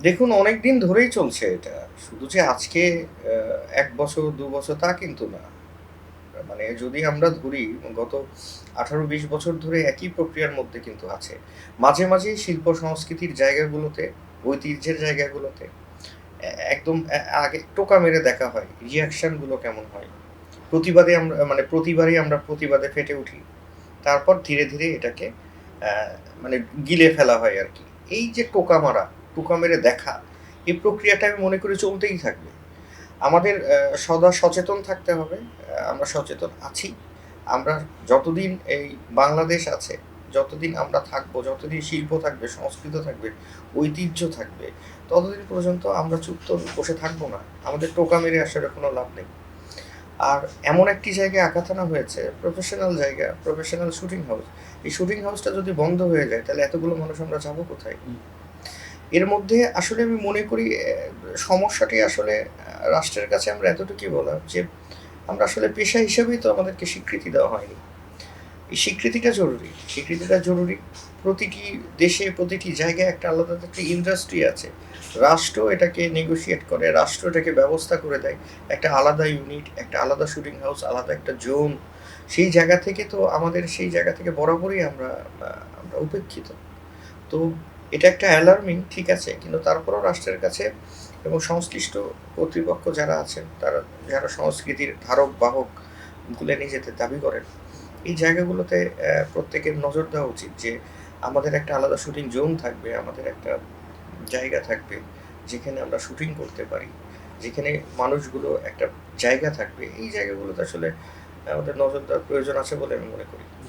দেখুন অনেক দিন ধরেই চলছে এটা। শুধু যে আজকে এক বছর দু বছর তা কিন্তু না। মানে যদি আমরা ধরি গত ১৮-২০ বছর ধরে একই প্রক্রিয়ার মধ্যে কিন্তু আছে। মাঝে, মাঝেই শিল্প সংস্কৃতির জায়গাগুলোতে, ঐতিহ্যের জায়গাগুলোতে একদম আগে টোকা মেরে দেখা হয়। রিঅ্যাকশনগুলো কেমন হয়। প্রতিবাদে আমরা মানে প্রতিবারই আমরা প্রতিবাদে ফেটে উঠি। তারপর ধীরে, ধীরে এটাকে মানে গিলে ফেলা হয় আর কি এই যে টোকা মারা, টোকা মেরে দেখা, এই প্রক্রিয়াটা আমি মনে করি চলতেই থাকবে। আমাদের সদা সচেতন থাকতে হবে। আমরা সচেতন আছি। আমরা যতদিন এই বাংলাদেশ আছে, যতদিন আমরা থাকব, যতদিন শিল্প থাকবে, সংস্কৃত থাকবে, ঐতিহ্য থাকবে, ততদিন পর্যন্ত আমরা চুপ তো বসে থাকব না। আমাদের টোকা মেরে আসলে কোনো লাভ নেই। আর এমন একটি জায়গায় আঘাত হানা হয়েছে, প্রফেশনাল জায়গা, প্রফেশনাল শুটিং হাউস। এই শুটিং হাউসটা যদি বন্ধ হয়ে যায়, তাহলে এতগুলো মানুষ আমরা যাব কোথায়? এর মধ্যে আসলে আমি মনে করি সমস্যাটি আসলে রাষ্ট্রের কাছে আমরা এতটুকুই বলার যে, আমরা আসলে পেশা হিসেবেই তো আমাদেরকে স্বীকৃতি দেওয়া হয়নি। এই স্বীকৃতিটা জরুরি। স্বীকৃতিটা জরুরি। প্রতিটি দেশে, প্রতিটি জায়গায় একটা আলাদা একটা ইন্ডাস্ট্রি আছে। রাষ্ট্র এটাকে নেগোশিয়েট করে, রাষ্ট্র এটাকে ব্যবস্থা করে দেয়। একটা আলাদা ইউনিট, একটা আলাদা শুটিং হাউস, আলাদা একটা জোন। সেই জায়গা থেকে তো আমাদের সেই জায়গা থেকে বরাবরই আমরা আমরা উপেক্ষিত। তো এটা একটা অ্যালার্মিং ঠিক আছে। কিন্তু তারপরেও রাষ্ট্রের কাছে এবং সংশ্লিষ্ট কর্তৃপক্ষ যারা আছেন, তারা যারা সংস্কৃতির ধারক বাহক ভুলে নিজেদের দাবি করেন, এই জায়গাগুলোতে প্রত্যেকের নজর দেওয়া উচিত যে, আমাদের একটা আলাদা শুটিং জোন থাকবে, আমাদের একটা জায়গা থাকবে, যেখানে আমরা শুটিং করতে পারি। যেখানে মানুষগুলো একটা জায়গা থাকবে। এই জায়গাগুলোতে আসলে আমাদের নজর দেওয়ার প্রয়োজন আছে বলে আমি মনে করি।